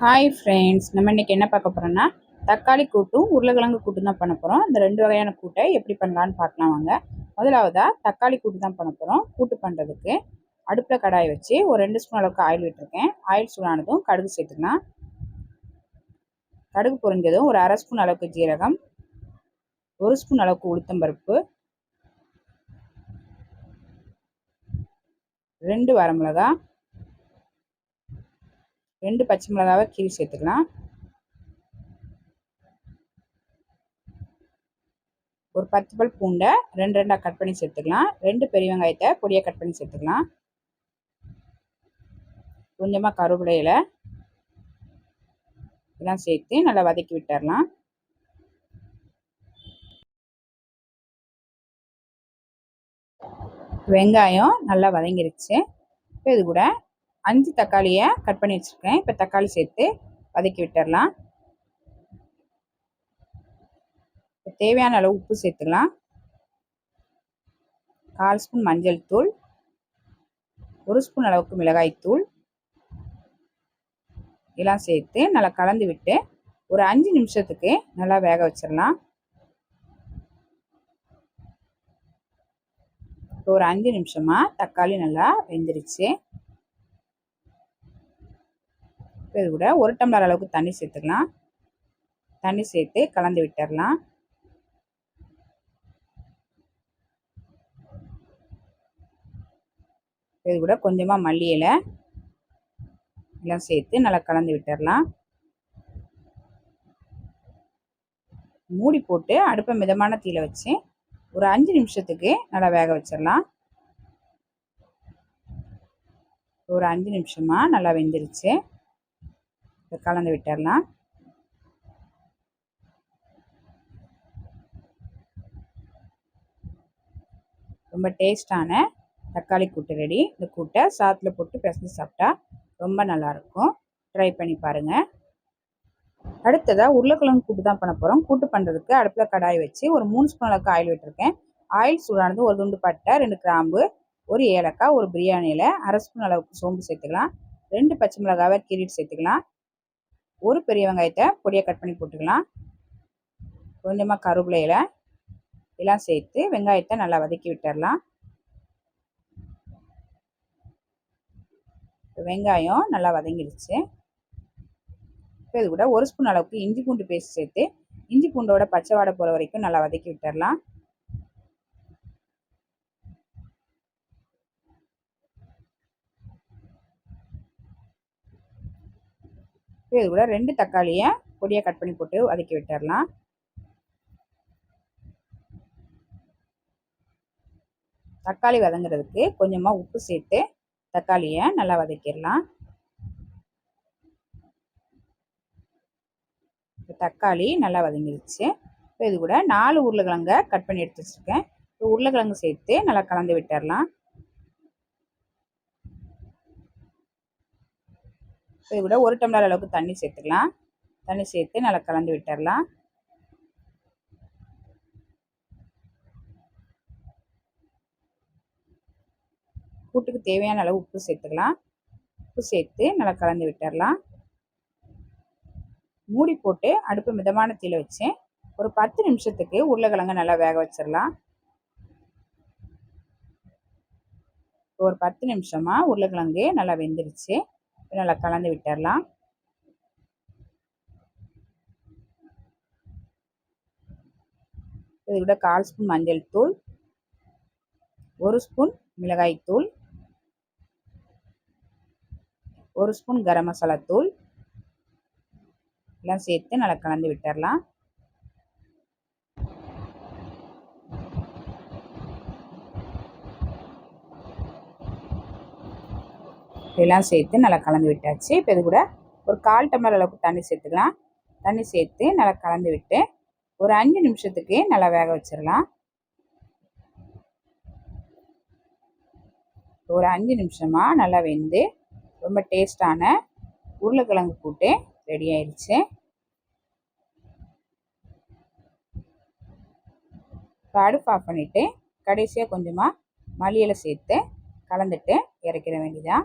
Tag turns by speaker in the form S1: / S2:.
S1: Hi friends நம்ம இன்றைக்கி என்ன பார்க்க போகிறோன்னா தக்காளி கூட்டும் உருளைக்கிழங்கு கூட்டும் தான் பண்ண போகிறோம் இந்த ரெண்டு வகையான கூட்டை எப்படி பண்ணலான்னு பார்க்கலாம் வாங்க. முதலாவதாக தக்காளி கூட்டு தான் பண்ண போகிறோம் கூட்டு பண்ணுறதுக்கு அடுப்பில் கடாயை வச்சு ஒரு ரெண்டு ஸ்பூன் அளவுக்கு ஆயில் விட்டுருக்கேன். ஆயில் சூடானதும் கடுகு சேர்த்துக்கலாம். கடுகு பொரிஞ்சதும் ஒரு அரை ஸ்பூன் அளவுக்கு ஜீரகம் ஒரு ஸ்பூன் அளவுக்கு உளுத்தம்பருப்பு ரெண்டு வரமிளகா ரெண்டு பச்சை மிளகாவை கீரி சேர்த்துக்கலாம். ஒரு பத்து பல் பூண்டை ரெண்டு ரெண்டாக கட் பண்ணி சேர்த்துக்கலாம். ரெண்டு பெரிய வெங்காயத்தை பொடியாக கட் பண்ணி சேர்த்துக்கலாம். கொஞ்சமாக கருவேப்பிலையில் இதெல்லாம் சேர்த்து நல்லா வதக்கி விட்டுறலாம். வெங்காயம் நல்லா வதங்கிருச்சு. இப்போ இது கூட அஞ்சு தக்காளியை கட் பண்ணி வச்சுருக்கேன். இப்போ தக்காளி சேர்த்து வதக்கி விட்டுடலாம் தேவையான அளவு உப்பு சேர்த்துக்கலாம். கால் ஸ்பூன் மஞ்சள் தூள். ஒரு ஸ்பூன் அளவுக்கு மிளகாய் தூள். இதெல்லாம் சேர்த்து நல்லா கலந்து விட்டு ஒரு அஞ்சு நிமிஷத்துக்கு நல்லா வேக வச்சிடலாம் ஒரு அஞ்சு நிமிஷமாக தக்காளி நல்லா வெந்துருச்சு. இது கூட ஒரு டம்ளர் அளவுக்கு தண்ணி சேர்த்துக்கலாம். தண்ணி சேர்த்து கலந்து விட்டுடலாம் இது கூட கொஞ்சமாக மல்லி இலை எல்லாம் சேர்த்து நல்லா கலந்து விட்டுடலாம் மூடி போட்டு அடுப்பை மிதமான தீயில வச்சு ஒரு அஞ்சு நிமிஷத்துக்கு நல்லா வேக வச்சிடலாம் ஒரு அஞ்சு நிமிஷமாக நல்லா வெந்துருச்சு. கலந்து விட்டுடலாம். ரொம்ப டேஸ்டான தக்காளி கூட்டு ரெடி. இந்த கூட்டை சாத்தில் போட்டு பிசைஞ்சு சாப்பிட்டா ரொம்ப நல்லாயிருக்கும். ட்ரை பண்ணி பாருங்கள் அடுத்ததாக உருளைக்கிழங்கு கூட்டு தான் பண்ண போகிறோம் கூட்டு பண்ணுறதுக்கு அடுப்பில் கடாய் வச்சு ஒரு மூணு ஸ்பூன் அளவுக்கு ஆயில் விட்டுருக்கேன். ஆயில் சூடானது ஒரு துண்டு பட்டை ரெண்டு கிராம்பு ஒரு ஏலக்காய் ஒரு பிரியாணியில் அரை ஸ்பூன் அளவுக்கு சோம்பு சேர்த்துக்கலாம். ரெண்டு பச்சை மிளகாவை கீரிட்டு சேர்த்துக்கலாம். ஒரு பெரிய வெங்காயத்தை பொடியாக கட் பண்ணி போட்டுக்கலாம். கொஞ்சமாக கருவேப்பிலையில் எல்லாம் சேர்த்து வெங்காயத்தை நல்லா வதக்கி விட்டுடலாம் வெங்காயம் நல்லா வதங்கிடுச்சு. இப்போ இது கூட ஒரு ஸ்பூன் அளவுக்கு இஞ்சி பூண்டு பேஸ்ட் சேர்த்து இஞ்சி பூண்டோட பச்சை வாடை போகிற வரைக்கும் நல்லா வதக்கி விட்டுடலாம் இது கூட ரெண்டு தக்காளியை பொடியாக கட் பண்ணி போட்டு வதக்கி விட்டுடலாம் தக்காளி வதங்குறதுக்கு கொஞ்சமாக உப்பு சேர்த்து தக்காளியை நல்லா வதக்கிடலாம். தக்காளி நல்லா வதங்கிடுச்சு இப்போ இது கூட நாலு உருளைக்கிழங்க கட் பண்ணி எடுத்து வச்சுருக்கேன். இப்போ உருளைக்கிழங்கு சேர்த்து நல்லா கலந்து விட்டுடலாம் இது கூட ஒரு டம்ளர் அளவுக்கு தண்ணி சேர்த்துக்கலாம். தண்ணி சேர்த்து நல்லா கலந்து விட்டுடலாம் கூட்டுக்கு தேவையான அளவு உப்பு சேர்த்துக்கலாம். உப்பு சேர்த்து நல்லா கலந்து விட்டுடலாம் மூடி போட்டு அடுப்பு மிதமான தீயில் வச்சு ஒரு பத்து நிமிஷத்துக்கு உருளைக்கிழங்கு நல்லா வேக வச்சிடலாம் ஒரு பத்து நிமிஷமாக உருளைக்கிழங்கு நல்லா வெந்துருச்சு. நல்லா கலந்து விட்டுடலாம் இது கூட கால் ஸ்பூன் மஞ்சள் தூள் ஒரு ஸ்பூன் மிளகாய் தூள் ஒரு ஸ்பூன் கரம் மசாலா தூள். எல்லாம் சேர்த்து நல்லா கலந்து விட்டுடலாம் எல்லாம் சேர்த்து நல்லா கலந்து விட்டாச்சு. இப்போ இது கூட ஒரு கால் டம்ளர் அளவுக்கு தண்ணி சேர்த்துக்கலாம். தண்ணி சேர்த்து நல்லா கலந்து விட்டு ஒரு அஞ்சு நிமிஷத்துக்கு நல்லா வேக வச்சிடலாம். ஒரு அஞ்சு நிமிஷமாக நல்லா வெந்து ரொம்ப டேஸ்டான உருளைக்கிழங்கு கூட்டு ரெடி ஆயிடுச்சு. இப்போ அடுப்பு ஆஃப் பண்ணிவிட்டு கடைசியாக கொஞ்சமாக மல்லியில் சேர்த்து கலந்துட்டு இறக்கிற வேண்டியதான்